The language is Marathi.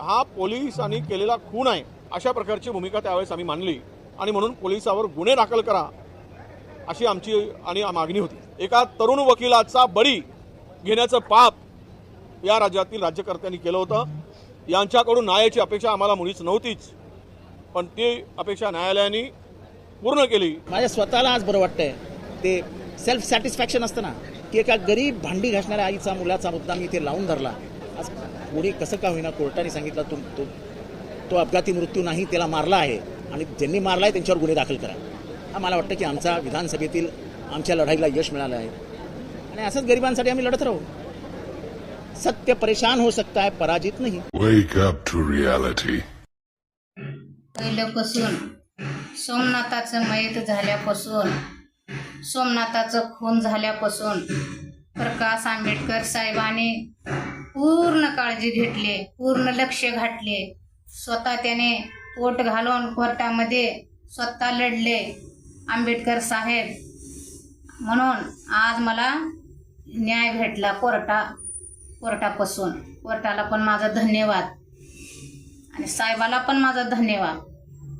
हा पोलिसांनी केलेला खून आहे. अशा प्रकारची भूमिका त्यावेळेस आम्ही मांडली. आणि म्हणून पोलिसावर गुन्हे दाखल करा अशी आमची आणि मागणी होती. एका तरुण वकिलाचा बळी घेण्याचं पाप या राज्यातील राज्यकर्त्यांनी केलं होतं. यांच्याकडून न्यायाची अपेक्षा आम्हाला मुळीच नव्हतीच. पण ती अपेक्षा न्यायालयाने पूर्ण केली. माझ्या स्वतःला आज बरं वाटतंय. ते सेल्फ सॅटिस्फॅक्शन असतं ना की एका गरीब भांडी घासणाऱ्या आईचा मुलाचा मुद्दा मी इथे लावून धरला. आज कोणी कसं का होईना कोर्टाने सांगितलं तुम तो तो अपघाती मृत्यू नाही त्याला मारला आहे. आणि ज्यांनी मारला आहे त्यांच्यावर गुन्हे दाखल करा. हा मला वाटतं की आमचा विधानसभेतील आमच्या लढाईला यश मिळालं आहे. आणि असंच गरिबांसाठी आम्ही लढत राहू. सत्य परेशान हो सकता है पराजित नहीं. Wake up to reality. पहिल्यापासून सोमनाथाचं मयत झाल्यापासून सोमनाथाचं खून झाल्यापासून प्रकाश आंबेडकर साहेबांनी पूर्ण काळजी घेतली पूर्ण लक्ष घातले. स्वतः त्याने पोट घालून कोर्टामध्ये स्वतः लढले आंबेडकर साहेब. म्हणून आज मला न्याय भेटला कोर्टा कोर्टापासून. कोर्टाला पण माझा धन्यवाद. आणि साहेबाला पण माझा धन्यवाद.